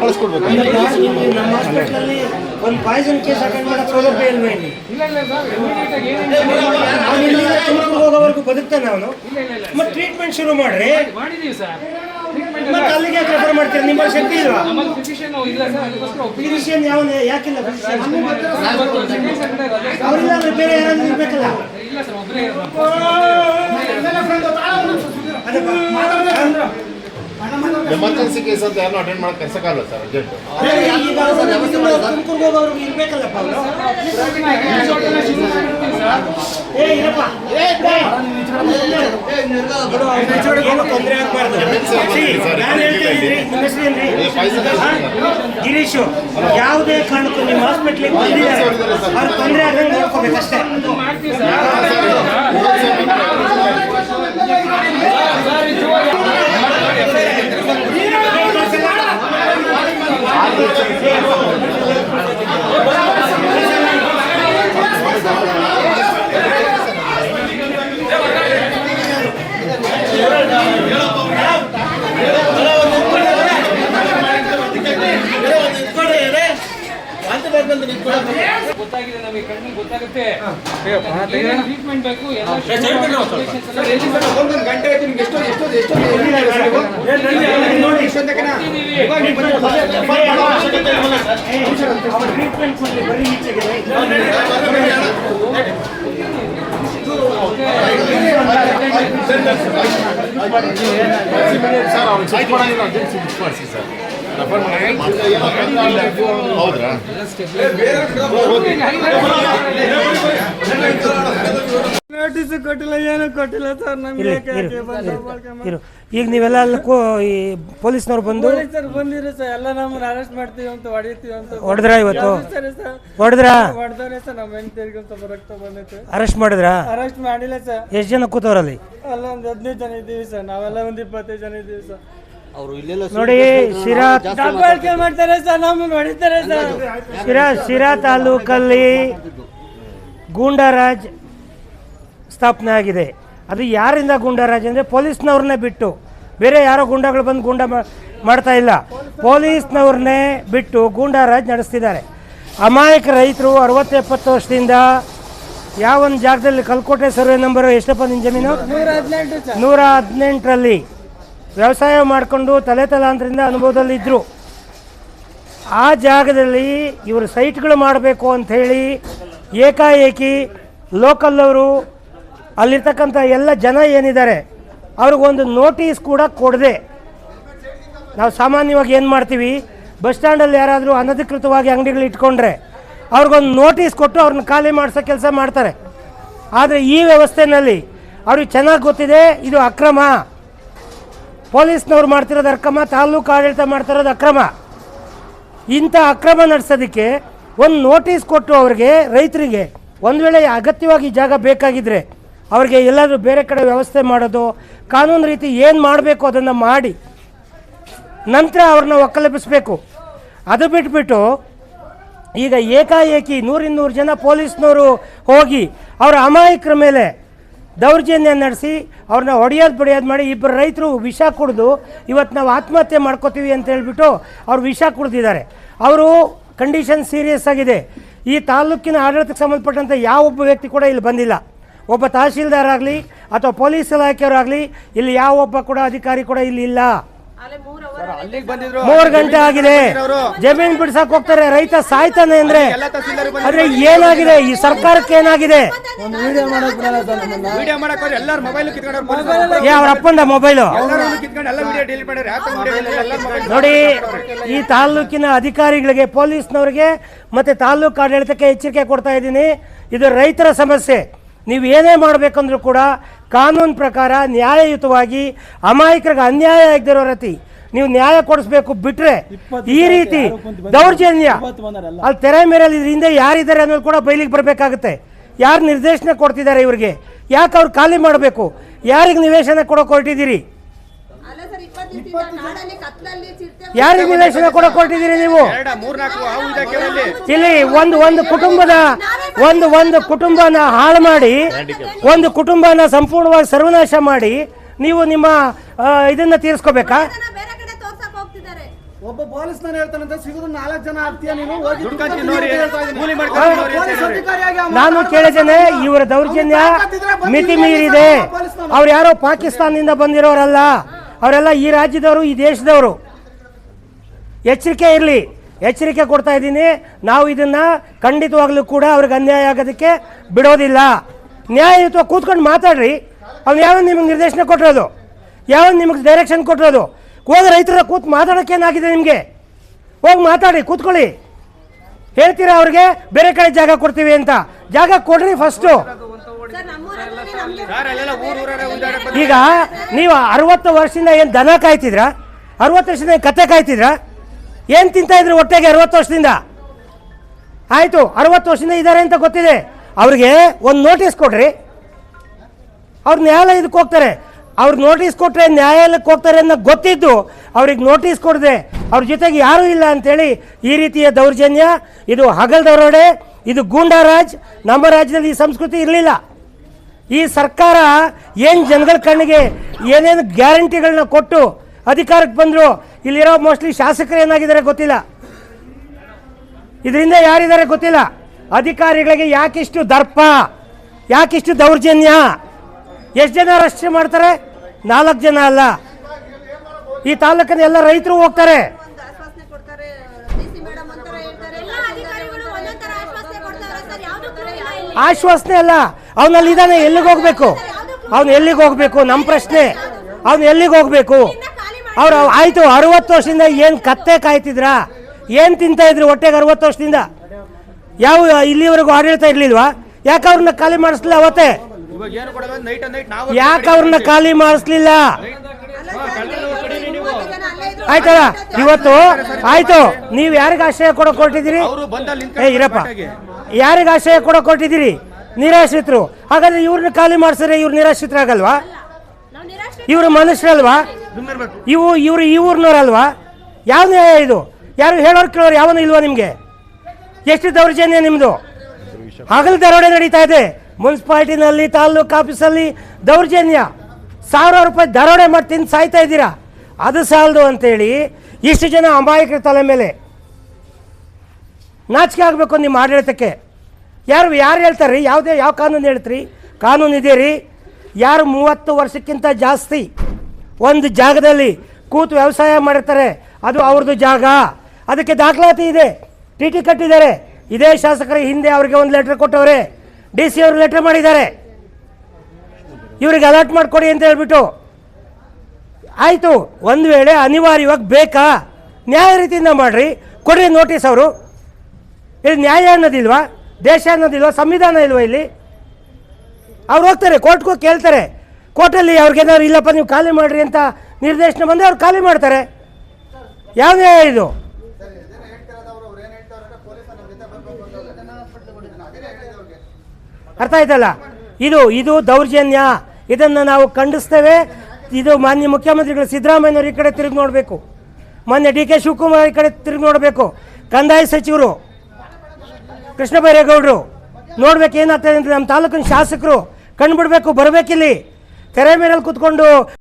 ಕಳಿಸ್ಕೊಡ್ಬೇಕು. ನಮ್ಮ ಹಾಸ್ಪಿಟ್ಲಲ್ಲಿ ಒಂದು ಪಾಯ್ಸನ್ ಕೇಸ್ ಅಟೆಂಡ್ ಮಾಡೋ ಸೌಲಭ್ಯ ಇಲ್ವೇ ಇಲ್ಲಿ? ಹೋಗೋವರೆಗೂ ಬದುಕ್ತಾನೆ ಅವನು ಇಲ್ಲ ಇಲ್ಲ ಇಲ್ಲ ಮತ್ತೆ ಟ್ರೀಟ್ಮೆಂಟ್ ಶುರು ಮಾಡ್ರಿ. ಮಾಡಿದೀವಿ ಸರ್ ಟ್ರೀಟ್ಮೆಂಟ್ ಮತ್ತೆ ಅಲ್ಲಿಗೆ ಯಾಕೆ ರೆಫರ್ ಮಾಡ್ತೀರಿ? ನಿಮ್ಮ ಶಕ್ತಿ ಇಲ್ವಾ? ಫಿಸಿಷಿಯನ್ ಇಲ್ಲ ಸರ್ ಅದಕ್ಕೋಸ್ಕರ ಒಪ್ಪಿಗೆ ಫಿಸಿಷಿಯನ್ ಯಾವ ಯಾಕಿಲ್ಲ. ಅವರಿಲ್ಲ ಬೇರೆ ಯಾರಾದ್ರೂ ಇರ್ಬೇಕಲ್ಲ ಅದಪ್ಪ. ಎಮರ್ಜೆನ್ಸಿ ಕೇಸ್ ಅಂತ ಯಾರು ಅಟೆಂಡ್ ಮಾಡಕ್ಕೆ ಕರ್ಸಕ್ಕಾಗಲ್ಲ ಸರ್ ಅರ್ಜೆಂಟ್? ಗಿರೀಶು ಯಾವುದೇ ಕಾರಣಕ್ಕೂ ನಿಮ್ಮ ಹಾಸ್ಪಿಟ್ಲಿಗೆ ಬಂದಿದ್ದಾರೆ ಅವ್ರು ತೊಂದರೆ ಆಗಂಗೆ ನೋಡ್ಕೋಬೇಕಷ್ಟೇ. ಮಾಡ್ತೀವಿ ಸರ್ ಗೊತ್ತಾಗಿದೆ ನಮಗೆ ಕಣ್ಣಿಗೆ ಗೊತ್ತಾಗುತ್ತೆ. ಟ್ರೀಟ್ಮೆಂಟ್ ಬೇಕು ನೋಡಿ. ಟ್ರೀಟ್ಮೆಂಟ್ ಕೊಡಲಿ ಬರೀ ಈಚೆಗೆ ಸರ್ ಚೆಕ್ ಮಾಡಿಸಿ ಸರ್ ಹೌದ್ರಾ ನೋಟಿಸ್ ಕೊಟ್ಟಿಲ್ಲ ಏನು ಕೊಟ್ಟಿಲ್ಲ ಸರ್ ನಮ್ಗೆ ಇರು ಈಗ ನೀವೆಲ್ಲ ಅಲ್ಲಿ ಕೋ ಈ ಪೊಲೀಸ್ನವ್ರು ಬಂದು ಸರ್ ಬಂದಿರಿ ಸರ್ ಎಲ್ಲ ನಮ್ಮನ್ನ ಅರೆಸ್ಟ್ ಮಾಡ್ತೀವಿ ಅಂತ ಹೊಡಿತೀವಿ ಅಂತ. ಹೊಡೆದ್ರ ಇವತ್ತು? ಸರಿ ಸರ್? ಹೊಡೆದ್ರ? ಹೊಡೆದವ್ರೆ ಸರ್ ನಮ್ಮ ಹೆಂಡತಿಗೆ ಅಂತ ರಕ್ತ ಬಂದೈತೆ ಅರೆಸ್ಟ್ ಮಾಡಿದ್ರ? ಅರೆಸ್ಟ್ ಮಾಡಿಲ್ಲ ಸರ್. ಎಷ್ಟು ಜನ ಕೂತವ್ರಲ್ಲಿ? ಅಲ್ಲ ಒಂದು ಹದಿನೈದು ಜನ ಇದ್ದೀವಿ ಸರ್ ನಾವೆಲ್ಲ ಒಂದು ಇಪ್ಪತ್ತೈದು ಜನ ಇದ್ದೀವಿ ಸರ್. ನೋಡಿ ಶಿರಾ ದಬ್ಬಾಳಿಕೆ ಮಾಡ್ತಾರೆ ಸರ್ ನಮ್ಮನ್ನ ಹೊಡಿತಾರೆ ಸರ್. ಶಿರಾ ಶಿರಾ ತಾಲೂಕಲ್ಲಿ ಗೂಂಡಾರಾಜ್ ಸ್ಥಾಪನೆ ಆಗಿದೆ. ಅದು ಯಾರಿಂದ ಗೂಂಡಾರಾಜ್ ಅಂದರೆ ಪೊಲೀಸ್ನವ್ರನ್ನೇ ಬಿಟ್ಟು ಬೇರೆ ಯಾರೋ ಗೂಂಡಾಗಳು ಬಂದು ಗೂಂಡ ಮಾ- ಮಾಡ್ತಾ ಇಲ್ಲ. ಪೊಲೀಸ್ನವ್ರನ್ನೇ ಬಿಟ್ಟು ಗೂಂಡಾರಾಜ್ ನಡೆಸ್ತಿದ್ದಾರೆ. ಅಮಾಯಕ ರೈತರು ಅರವತ್ತು ಎಪ್ಪತ್ತು ವರ್ಷದಿಂದ ಯಾವೊಂದು ಜಾಗದಲ್ಲಿ ಕಲ್ಕೋಟೆ ಸರ್ವೆ ನಂಬರು ಎಷ್ಟಪ್ಪ ನಿನ್ನ ಜಮೀನು? ನೂರ ಹದಿನೆಂಟು ಸರ್. ನೂರ ಹದಿನೆಂಟರಲ್ಲಿ. ವ್ಯವಸಾಯ ಮಾಡಿಕೊಂಡು ತಲೆ ತಲಾಂತರಿಂದ ಅನುಭವದಲ್ಲಿದ್ದರು ಆ ಜಾಗದಲ್ಲಿ ಇವರು ಸೈಟ್ಗಳು ಮಾಡಬೇಕು ಅಂಥೇಳಿ ಏಕಾಏಕಿ ಲೋಕಲ್ನವರು ಅಲ್ಲಿರ್ತಕ್ಕಂಥ ಎಲ್ಲ ಜನ ಏನಿದ್ದಾರೆ ಅವ್ರಿಗೊಂದು ನೋಟಿಸ್ ಕೂಡ ಕೊಡದೆ. ನಾವು ಸಾಮಾನ್ಯವಾಗಿ ಏನು ಮಾಡ್ತೀವಿ, ಬಸ್ ಸ್ಟ್ಯಾಂಡಲ್ಲಿ ಯಾರಾದರೂ ಅನಧಿಕೃತವಾಗಿ ಅಂಗಡಿಗಳು ಇಟ್ಕೊಂಡ್ರೆ, ಅವ್ರಿಗೊಂದು ನೋಟಿಸ್ ಕೊಟ್ಟು ಅವ್ರನ್ನ ಖಾಲಿ ಮಾಡಿಸೋ ಕೆಲಸ ಮಾಡ್ತಾರೆ. ಆದರೆ ಈ ವ್ಯವಸ್ಥೆಯಲ್ಲಿ ಅವ್ರಿಗೆ ಚೆನ್ನಾಗಿ ಗೊತ್ತಿದೆ, ಇದು ಅಕ್ರಮ. ಪೊಲೀಸ್ನವ್ರು ಮಾಡ್ತಿರೋದು ಅಕ್ರಮ, ತಾಲೂಕು ಆಡಳಿತ ಮಾಡ್ತಿರೋದು ಅಕ್ರಮ. ಇಂಥ ಅಕ್ರಮ ನಡೆಸೋದಕ್ಕೆ ಒಂದು ನೋಟಿಸ್ ಕೊಟ್ಟು ಅವ್ರಿಗೆ ರೈತರಿಗೆ ಒಂದು ವೇಳೆ ಅಗತ್ಯವಾಗಿ ಜಾಗ ಬೇಕಾಗಿದ್ದರೆ ಅವ್ರಿಗೆ ಎಲ್ಲಾದರೂ ಬೇರೆ ಕಡೆ ವ್ಯವಸ್ಥೆ ಮಾಡೋದು, ಕಾನೂನು ರೀತಿ ಏನು ಮಾಡಬೇಕು ಅದನ್ನು ಮಾಡಿ ನಂತರ ಅವ್ರನ್ನ ಒಕ್ಕಲೆಬ್ಬಿಸ್ಬೇಕು. ಅದು ಬಿಟ್ಬಿಟ್ಟು ಈಗ ಏಕಾಏಕಿ ನೂರಿನ್ನೂರು ಜನ ಪೊಲೀಸ್ನವರು ಹೋಗಿ ಅವರ ಅಮಾಯಕರ ಮೇಲೆ ದೌರ್ಜನ್ಯ ನಡೆಸಿ ಅವ್ರನ್ನ ಹೊಡೆಯೋದು ಬಡಿಯೋದು ಮಾಡಿ ಇಬ್ಬರು ರೈತರು ವಿಷ ಕುಡಿದು ಇವತ್ತು ನಾವು ಆತ್ಮಹತ್ಯೆ ಮಾಡ್ಕೋತೀವಿ ಅಂತ ಹೇಳ್ಬಿಟ್ಟು ಅವ್ರು ವಿಷ ಕುಡಿದಿದ್ದಾರೆ. ಅವರು ಕಂಡೀಷನ್ ಸೀರಿಯಸ್ ಆಗಿದೆ. ಈ ತಾಲೂಕಿನ ಆಡಳಿತಕ್ಕೆ ಸಂಬಂಧಪಟ್ಟಂತೆ ಯಾವೊಬ್ಬ ವ್ಯಕ್ತಿ ಕೂಡ ಇಲ್ಲಿ ಬಂದಿಲ್ಲ. ಒಬ್ಬ ತಹಶೀಲ್ದಾರ್ ಆಗಲಿ ಅಥವಾ ಪೊಲೀಸ್ ಇಲಾಖೆಯವರಾಗಲಿ ಇಲ್ಲಿ ಯಾವೊಬ್ಬ ಕೂಡ ಅಧಿಕಾರಿ ಕೂಡ ಇಲ್ಲಿ ಇಲ್ಲ. ಮೂರು ಗಂಟೆ ಆಗಿದೆ. ಜಮೀನ್ ಬಿಡ್ಸಕ್ ಹೋಗ್ತಾರೆ. ರೈತ ಸಾಯ್ತಾನೆ ಅಂದ್ರೆ ಅಂದ್ರೆ ಏನಾಗಿದೆ? ಈ ಸರ್ಕಾರಕ್ಕೆ ಏನಾಗಿದೆ? ವಿಡಿಯೋ ಮಾಡಕ್ ಬರಲ್ಲ ಸರ್ ನಮ್ಮನ್ನ ವಿಡಿಯೋ ಮಾಡಕ್ ಹೋದ್ರೆ ಮೊಬೈಲ್ ಕಿತ್ಕೊಂಡ್ರೆ ಪೊಲೀಸರು ಏ ಅವ್ರ ಅಪ್ಪಂದ ಮೊಬೈಲು ನೋಡಿ ಈ ತಾಲೂಕಿನ ಅಧಿಕಾರಿಗಳಿಗೆ ಪೊಲೀಸ್ನವ್ರಿಗೆ ಮತ್ತೆ ತಾಲೂಕು ಆಡಳಿತಕ್ಕೆ ಎಚ್ಚರಿಕೆ ಕೊಡ್ತಾ ಇದ್ದೀನಿ. ಇದು ರೈತರ ಸಮಸ್ಯೆ. ನೀವು ಏನೇ ಮಾಡಬೇಕಂದ್ರೂ ಕೂಡ ಕಾನೂನು ಪ್ರಕಾರ ನ್ಯಾಯಯುತವಾಗಿ ಅಮಾಯಕರಿಗೆ ಅನ್ಯಾಯ ಆಗದಿರೋ ರೀತಿ ನೀವು ನ್ಯಾಯ ಕೊಡಿಸ್ಬೇಕು ಬಿಟ್ರೆ ಈ ರೀತಿ ದೌರ್ಜನ್ಯ. ಅಲ್ಲಿ ತೆರೆ ಮೇಲೆ ಹಿಂದೆ ಯಾರಿದ್ದಾರೆ ಅನ್ನೋದು ಕೂಡ ಬೈಲಿಗೆ ಬರಬೇಕಾಗುತ್ತೆ. ಯಾರು ನಿರ್ದೇಶನ ಕೊಡ್ತಿದ್ದಾರೆ ಇವರಿಗೆ? ಯಾಕೆ ಅವ್ರು ಖಾಲಿ ಮಾಡಬೇಕು? ಯಾರಿಗೆ ನಿವೇಶನ ಕೊಡೋಕೆ ಹೊರಟಿದ್ದೀರಿ? ಯಾರಿಗೆ ನಿವೇಶನ ಕೂಡ ಕೊಟ್ಟಿದ್ದೀರಿ ನೀವು ಇಲ್ಲಿ ಒಂದು ಒಂದು ಕುಟುಂಬದ ಒಂದು ಒಂದು ಕುಟುಂಬನ ಹಾಳು ಮಾಡಿ ಒಂದು ಕುಟುಂಬನ ಸಂಪೂರ್ಣವಾಗಿ ಸರ್ವನಾಶ ಮಾಡಿ ನೀವು ನಿಮ್ಮ ಇದನ್ನ ತೀರಿಸ್ಕೋಬೇಕಾ? ಜನ ಬೇರೆ ಕಡೆ ತೋರ್ಸಕ್ ಹೋಗ್ತಿದ್ದಾರೆ. ಒಬ್ಬ ಪೊಲೀಸ್ ನಾನು ಹೇಳ್ತಾನಂತ ಸಿಗುದು ನಾಲ್ಕು ಜನ ಆಗ್ತೀಯ ನೀನು? ನಾನು ಕೇಳಿದ್ದೇನೆ ಇವರ ದೌರ್ಜನ್ಯ ಮಿತಿ ಮೀರಿದೆ. ಅವ್ರು ಯಾರೋ ಪಾಕಿಸ್ತಾನದಿಂದ ಬಂದಿರೋರಲ್ಲ. ಅವರೆಲ್ಲ ಈ ರಾಜ್ಯದವರು, ಈ ದೇಶದವರು. ಎಚ್ಚರಿಕೆ ಇರಲಿ. ಎಚ್ಚರಿಕೆ ಕೊಡ್ತಾ ಇದ್ದೀನಿ. ನಾವು ಇದನ್ನ ಖಂಡಿತವಾಗ್ಲೂ ಕೂಡ ಅವ್ರಿಗೆ ಅನ್ಯಾಯ ಆಗೋದಕ್ಕೆ ಬಿಡೋದಿಲ್ಲ. ನ್ಯಾಯಯುತ ಕೂತ್ಕೊಂಡು ಮಾತಾಡ್ರಿ. ಅವ್ನು ಯಾವ ನಿಮಗೆ ನಿರ್ದೇಶನ ಕೊಟ್ಟಿರೋದು? ಯಾವ ನಿಮಗೆ ಡೈರೆಕ್ಷನ್ ಕೊಟ್ಟಿರೋದು? ಹೋಗಿ ರೈತರ ಕೂತ್ ಮಾತಾಡೋಕ್ಕೇನಾಗಿದೆ ನಿಮಗೆ? ಹೋಗಿ ಮಾತಾಡಿ, ಕೂತ್ಕೊಳ್ಳಿ. ಹೇಳ್ತೀರಾ ಅವ್ರಿಗೆ, ಬೇರೆ ಕಡೆ ಜಾಗ ಕೊಡ್ತೀವಿ ಅಂತ. ಜಾಗ ಕೊಡ್ರಿ ಫಸ್ಟು ಸರ್ ನಮ್ಮೂರಲ್ಲಿ ಸರ್ ಅಲ್ಲೆಲ್ಲ ಊರ್ ಊರವರೇ ಉದ್ದಾಡಕ್ ಈಗ ನೀವು ಅರವತ್ತು ವರ್ಷದಿಂದ ಏನು ದನ ಕಾಯ್ತಿದ್ರ? ಅರವತ್ತು ವರ್ಷದಿಂದ ಕತೆ ಕಾಯ್ತಿದ್ರ? ಏನು ತಿಂತಾ ಇದ್ರಿ ಹೊಟ್ಟೆಗೆ ಅರವತ್ತು ವರ್ಷದಿಂದ? ಆಯಿತು ಅರವತ್ತು ವರ್ಷದಿಂದ ಇದ್ದಾರೆ ಅಂತ ಗೊತ್ತಿದೆ. ಅವ್ರಿಗೆ ಒಂದು ನೋಟಿಸ್ ಕೊಡ್ರಿ. ಅವ್ರ ನ್ಯಾಯಾಲಯದಕ್ಕೆ ಹೋಗ್ತಾರೆ. ಅವ್ರು ನೋಟಿಸ್ ಕೊಟ್ಟರೆ ನ್ಯಾಯಾಲಯಕ್ಕೆ ಹೋಗ್ತಾರೆ ಅನ್ನೋ ಗೊತ್ತಿದ್ದು ಅವ್ರಿಗೆ ನೋಟಿಸ್ ಕೊಡದೆ. ಅವ್ರ ಜೊತೆಗೆ ಯಾರೂ ಇಲ್ಲ ಅಂತೇಳಿ ಈ ರೀತಿಯ ದೌರ್ಜನ್ಯ. ಇದು ಹಗಲ್ ದರೋಡೆ ಇದು ಗೂಂಡಾರಾಜ್. ನಮ್ಮ ರಾಜ್ಯದಲ್ಲಿ ಈ ಸಂಸ್ಕೃತಿ ಇರಲಿಲ್ಲ. ಈ ಸರ್ಕಾರ ಏನು ಜನಗಳ ಕಣ್ಣಿಗೆ ಏನೇನು ಗ್ಯಾರಂಟಿಗಳನ್ನ ಕೊಟ್ಟು ಅಧಿಕಾರಕ್ಕೆ ಬಂದರು, ಇಲ್ಲಿರೋ ಮೋಸ್ಟ್ಲಿ ಶಾಸಕರು ಏನಾಗಿದ್ದಾರೆ ಗೊತ್ತಿಲ್ಲ. ಇದರಿಂದ ಯಾರಿದ್ದಾರೆ ಗೊತ್ತಿಲ್ಲ. ಅಧಿಕಾರಿಗಳಿಗೆ ಯಾಕಿಷ್ಟು ದರ್ಪ, ಯಾಕಿಷ್ಟು ದೌರ್ಜನ್ಯ. ಎಷ್ಟು ಜನ ರಕ್ಷಣೆ ಮಾಡ್ತಾರೆ? ನಾಲ್ಕು ಜನ ಅಲ್ಲ. ಈ ತಾಲೂಕಿನ ಎಲ್ಲ ರೈತರು ಹೋಗ್ತಾರೆ ಒಂದು ಆಶ್ವಾಸನೆ ಕೊಡ್ತಾರೆ ಡಿ ಸಿ ಮೇಡಮ್ ಒಂಥರ ಹೇಳ್ತಾರೆ ಎಲ್ಲ ಅಧಿಕಾರಿಗಳು ಒಂದೊಂಥರ ಆಶ್ವಾಸನೆ ಕೊಡ್ತಾರೆ ಸರ್ ಯಾವ್ದು ಇಲ್ಲ ಇಲ್ಲಿ ಆಶ್ವಾಸನೆ ಅಲ್ಲ. ಅವನಲ್ಲಿ ಇದಾನೆ ಎಲ್ಲಿಗೆ ಹೋಗ್ಬೇಕು? ಅವನು ಎಲ್ಲಿಗೆ ಹೋಗ್ಬೇಕು? ನಮ್ಮ ಪ್ರಶ್ನೆ. ಅವನು ಎಲ್ಲಿಗೆ ಹೋಗ್ಬೇಕು? ಅವ್ರು ಆಯಿತು ಅರವತ್ತು ವರ್ಷದಿಂದ ಏನು ಕತ್ತೆ ಕಾಯ್ತಿದ್ರಾ? ಏನು ತಿಂತಾ ಇದ್ರಿ ಹೊಟ್ಟೆಗೆ ಅರವತ್ತು ವರ್ಷದಿಂದ? ಯಾವ ಇಲ್ಲಿವರೆಗೂ ಆಡಳಿತ ಇರಲಿಲ್ವಾ? ಯಾಕೆ ಅವ್ರನ್ನ ಖಾಲಿ ಮಾಡಿಸ್ಲಿಲ್ಲ ಅವತ್ತೇ? ಯಾಕೆ ಅವ್ರನ್ನ ಖಾಲಿ ಮಾಡಿಸ್ಲಿಲ್ಲ ಮೂವತ್ತು ಜನ ಅಲ್ಲೇ ಇದ್ರು ಆಯ್ತಲ್ಲ? ಇವತ್ತು ಆಯ್ತು. ನೀವು ಯಾರಿಗೆ ಆಶ್ರಯ ಕೊಡೋಕೆ ಕೊಟ್ಟಿದ್ದೀರಿ? ಏ ಇರಪ್ಪ. ಯಾರಿಗೆ ಆಶ್ರಯ ಕೊಡೋಕೆ ಕೊಟ್ಟಿದ್ದೀರಿ? ನಿರಾಶ್ರಿತರು. ಹಾಗಾದ್ರೆ ಇವ್ರನ್ನ ಖಾಲಿ ಮಾಡಿಸಿದ್ರೆ ಇವ್ರು ನಿರಾಶ್ರಿತರಾಗಲ್ವಾ? ಇವರು ಮನುಷ್ಯರಲ್ವಾ? ಇವು ಇವರು ಈ ಊರ್ನವ್ರಲ್ವಾ? ಯಾವ ನ್ಯಾಯ ಇದು? ಯಾರು ಹೇಳೋರು ಕೇಳೋರು ಯಾವನು ಇಲ್ವಾ ನಿಮಗೆ? ಎಷ್ಟು ದೌರ್ಜನ್ಯ ನಿಮ್ಮದು ಹಗಲು ದರೋಡೆ ನಡೀತಾ ಇದೆ. ಮುನ್ಸಿಪಾಲ್ಟಿನಲ್ಲಿ ತಾಲ್ಲೂಕು ಆಫೀಸಲ್ಲಿ ದೌರ್ಜನ್ಯ. ಸಾವಿರಾರು ರೂಪಾಯಿ ದರೋಡೆ ಮಾಡಿ ತಿಂದು ಸಾಯ್ತಾ ಇದ್ದೀರಾ? ಅದು ಸಾಲದು ಅಂತೇಳಿ ಇಷ್ಟು ಜನ ಅಮಾಯಕರ ತಲೆ ಮೇಲೆ. ನಾಚಿಕೆ ಆಗಬೇಕು ನಿಮ್ಮ ಆಡಳಿತಕ್ಕೆ. ಯಾರು ಯಾರು ಹೇಳ್ತಾರೆ ರೀ? ಯಾವುದೇ, ಯಾವ ಕಾನೂನು ಹೇಳ್ತೀರಿ? ಕಾನೂನು ಇದೆ ರೀ. ಯಾರು ಮೂವತ್ತು ವರ್ಷಕ್ಕಿಂತ ಜಾಸ್ತಿ ಒಂದು ಜಾಗದಲ್ಲಿ ಕೂತು ವ್ಯವಸಾಯ ಮಾಡಿರ್ತಾರೆ, ಅದು ಅವ್ರದ್ದು ಜಾಗ. ಅದಕ್ಕೆ ದಾಖಲಾತಿ ಇದೆ. ಟಿ ಟಿ ಕಟ್ಟಿದ್ದಾರೆ. ಇದೇ ಶಾಸಕರ ಹಿಂದೆ ಅವರಿಗೆ ಒಂದು ಲೆಟ್ರ್ ಕೊಟ್ಟವ್ರೆ. ಡಿ ಸಿ ಅವರು ಲೆಟ್ರ್ ಮಾಡಿದ್ದಾರೆ. ಇವರಿಗೆ ಅಲರ್ಟ್ ಮಾಡಿಕೊಡಿ ಅಂತ ಹೇಳ್ಬಿಟ್ಟು ಆಯಿತು, ಒಂದು ವೇಳೆ ಅನಿವಾರ್ಯವಾಗಿ ಬೇಕಾ? ನ್ಯಾಯ ರೀತಿಯಿಂದ ಮಾಡಿರಿ. ಕೊಡ್ರಿ ನೋಟಿಸ್ ಅವರು. ಇಲ್ಲಿ ನ್ಯಾಯ ಅನ್ನೋದಿಲ್ವಾ? ದೇಶ ಅನ್ನೋದಿಲ್ವಾ? ಸಂವಿಧಾನ ಇಲ್ವಾ ಇಲ್ಲಿ? ಅವ್ರು ಹೋಗ್ತಾರೆ ಕೋರ್ಟ್ಗೂ ಕೇಳ್ತಾರೆ. ಕೋರ್ಟಲ್ಲಿ ಅವ್ರಿಗೇನಾದ್ರು ಇಲ್ಲಪ್ಪ, ನೀವು ಖಾಲಿ ಮಾಡಿರಿ ಅಂತ ನಿರ್ದೇಶನ ಬಂದರೆ ಅವ್ರು ಖಾಲಿ ಮಾಡ್ತಾರೆ. ಯಾವ ನ್ಯಾಯ ಇದು? ಅರ್ಥ ಆಯ್ತಲ್ಲ? ಇದು ಇದು ದೌರ್ಜನ್ಯ. ಇದನ್ನು ನಾವು ಖಂಡಿಸ್ತೇವೆ. ಇದು ಮಾನ್ಯ ಮುಖ್ಯಮಂತ್ರಿಗಳು ಸಿದ್ದರಾಮಯ್ಯನವರು ಈ ಕಡೆ ತಿರುಗಿ ನೋಡಬೇಕು. ಮಾನ್ಯ ಡಿ ಕೆ ಶಿವಕುಮಾರ್ ಈ ಕಡೆ ತಿರುಗಿ ನೋಡಬೇಕು. ಕಂದಾಯ ಸಚಿವರು, ಕೃಷ್ಣ ಬೈರೇಗೌಡರು, ನೋಡ್ಬೇಕು ಏನಾಗ್ತದೆ ಅಂತ ನಮ್ಮ ತಾಲೂಕಿನ ಶಾಸಕರು ಕಂಡುಬಿಡ್ಬೇಕು ಬರಬೇಕಿಲ್ಲಿ. ತೆರೆ ಮೇಲೆ ಕೂತ್ಕೊಂಡು